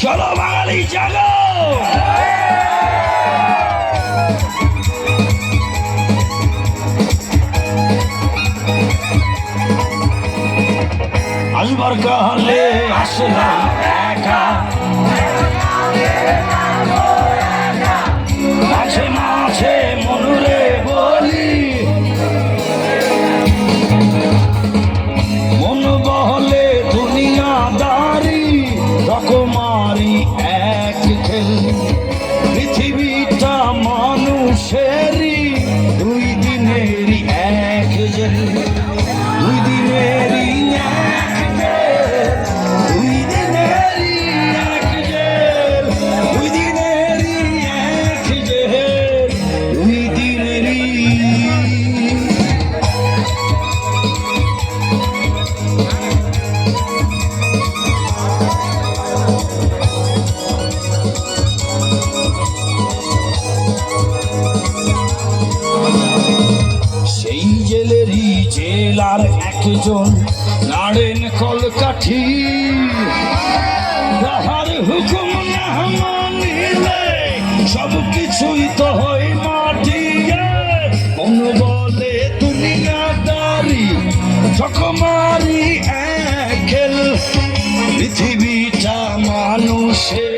চলো বাঙালি জাগো! আসবার কাহলে আসলাম। 谢。জেলার একজন নাড়েন কলকাঠি। তাহার হুকুম না মানিলে সব কিছুই তো হয় মাটি মন বলে দুনিয়াদারি চকমারি একেল। পৃথিবীটা মানুষের